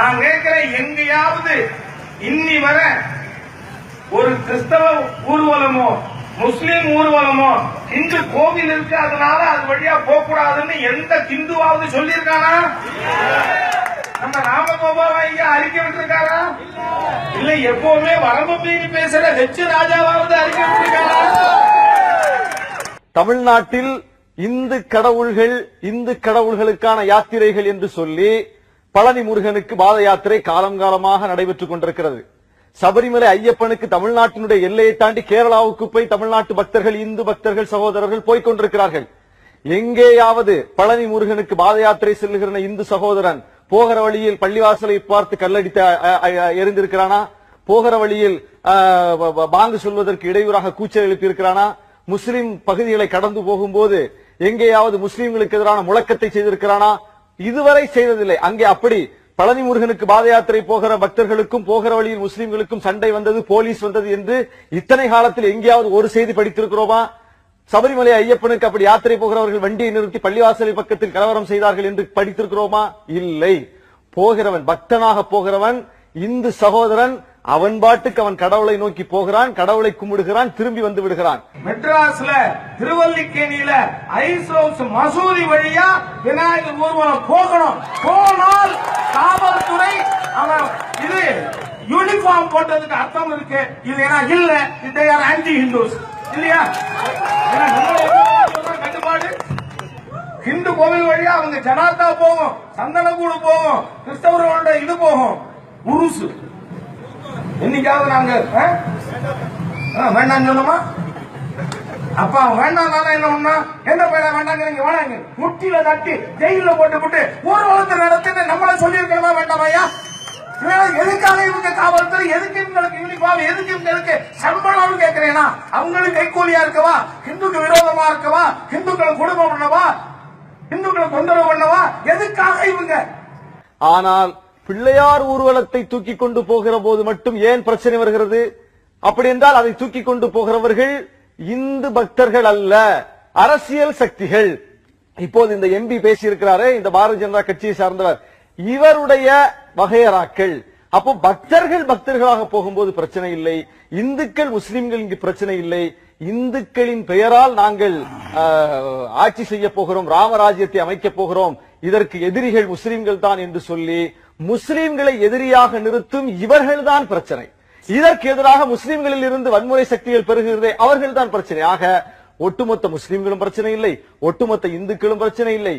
நான் கேட்கிறேன் எங்கேயாவது இன்னி வர ஒரு கிறிஸ்தவ ஊர்வலமோ முஸ்லீம் ஊர்வலமோ இந்து கோவில் இருக்கு அதனால அது வழியா போக கூடாதுன்னு எந்த ஹிந்துவாவது சொல்லியிருக்கானா? நம்ம ராமகோபால் ஐயா அறிக்கை விட்டுருக்காரா? இல்ல எப்பவுமே வரம்பு மீறி பேசுற ஹெச் ராஜாவாவது அறிக்கை விட்டுருக்காரா? தமிழ்நாட்டில் இந்து கடவுள்கள் இந்து கடவுள்களுக்கான யாத்திரைகள் என்று சொல்லி பழனி முருகனுக்கு பாத யாத்திரை காலம் காலமாக நடைபெற்றுக் கொண்டிருக்கிறது. சபரிமலை ஐயப்பனுக்கு தமிழ்நாட்டினுடைய எல்லையை தாண்டி கேரளாவுக்கு போய் தமிழ்நாட்டு பக்தர்கள் இந்து பக்தர்கள் சகோதரர்கள் போய்க் கொண்டிருக்கிறார்கள். எங்கேயாவது பழனி முருகனுக்கு பாத யாத்திரை செல்லுகிற இந்து சகோதரன் போகிற வழியில் பள்ளிவாசலை பார்த்து கல்லடித்து எரிந்திருக்கிறானா? போகிற வழியில் பாங்கு சொல்வதற்கு இடையூறாக கூச்சல் எழுப்பியிருக்கிறானா? முஸ்லிம் பகுதிகளை கடந்து போகும்போது எங்கேயாவது முஸ்லிம்களுக்கு எதிரான முழக்கத்தை செய்திருக்கிறானா? இதுவரை செய்ததில்லை. அங்கே அப்படி பழனி முருகனுக்கு பாத யாத்திரை போகிற பக்தர்களுக்கும் போகிற வழியில் முஸ்லிம்களுக்கும் சண்டை வந்தது போலீஸ் வந்தது என்று இத்தனை காலத்தில் எங்கேயாவது ஒரு செய்தி படித்திருக்கிறோமா? சபரிமலை ஐயப்பனுக்கு அப்படி யாத்திரை போகிறவர்கள் வண்டியை நிறுத்தி பள்ளிவாசலை பக்கத்தில் கலவரம் செய்தார்கள் என்று படித்திருக்கிறோமா? இல்லை. போகிறவன் பக்தனாக போகிறவன் இந்து சகோதரன் அவன் பாட்டுக்கு அவன் கடவுளை நோக்கி போகிறான் கடவுளை கும்பிடுகிறான் திரும்பி வந்து விடுகிறான். மெட்ராஸ்ல திருவல்லிக்கேணியில ஐஸ் ஹவுஸ் மசூதி வழியா விநாயகர் ஊர்வலம் போகணும். போனால் காவல்துறை அவன் இது யூனிஃபார்ம் போட்டதுக்கு அர்த்தம் இருக்கு. இது ஏன்னா இல்ல இந்த யார் ஆன்டி ஹிந்துஸ் இல்லையா? கட்டுப்பாடு. ஹிந்து கோவில் வழியா அவங்க ஜனார்த்தா போகும் சந்தனக்கூடு போகும் கிறிஸ்தவர்களோட இது போகும். உருசு. இன்னைக்காவது நாங்க ஆ? ஆ, வேண்டாம்னு சொன்னோமா? அப்பா வேண்டாம் என்ன ஒண்ணா என்ன பையன் வேண்டாங்கிறீங்க வேணாங்க முட்டியில தட்டி ஜெயில போட்டு போட்டு ஊர்வலத்தை நடத்திட்டு நம்மள சொல்லியிருக்கணுமா வேண்டாம் ஐயா? எதுக்காக இவங்க காவல்துறை எதுக்கு இவங்களுக்கு யூனிஃபார்ம் எதுக்கு இவங்களுக்கு சம்பளம்னு கேட்கிறேன்னா அவங்களுக்கு கைக்கூலியா இருக்கவா? ஹிந்துக்கு விரோதமா இருக்கவா? ஹிந்துக்களை குடும்பம் பண்ணவா? ஹிந்துக்களை தொந்தரவு பண்ணவா? எதுக்காக இவங்க? ஆனால் பிள்ளையார் ஊர்வலத்தை தூக்கி கொண்டு போகிற போது மட்டும் ஏன் பிரச்சனை வருகிறது? அப்படி என்றால் அதை தூக்கி கொண்டு போகிறவர்கள் இந்து பக்தர்கள் அல்ல அரசியல் சக்திகள். இப்போது இந்த எம்பி பேசியிருக்கிறாரே இந்த பாரதிய ஜனதா கட்சியை சார்ந்தவர். இவருடைய வகையராக்கள். அப்போ பக்தர்கள் பக்தர்களாக போகும்போது பிரச்சனை இல்லை. இந்துக்கள் முஸ்லிம்கள் இங்கு பிரச்சனை இல்லை. இந்துக்களின் பெயரால் நாங்கள் ஆட்சி செய்ய போகிறோம் ராமராஜ்யத்தை அமைக்கப் போகிறோம். இதற்கு எதிரிகள் முஸ்லிம்கள் தான் என்று சொல்லி முஸ்லிம்களை எதிரியாக நிறுத்தும் இவர்கள்தான் பிரச்சனை. இதற்கு எதிராக முஸ்லிம்களில் இருந்து வன்முறை சக்திகள் பெறுகிறதே அவர்கள்தான் பிரச்சனை. ஆக ஒட்டுமொத்த முஸ்லிம்களும் பிரச்சனை இல்லை. ஒட்டுமொத்த இந்துக்களும் பிரச்சனை இல்லை.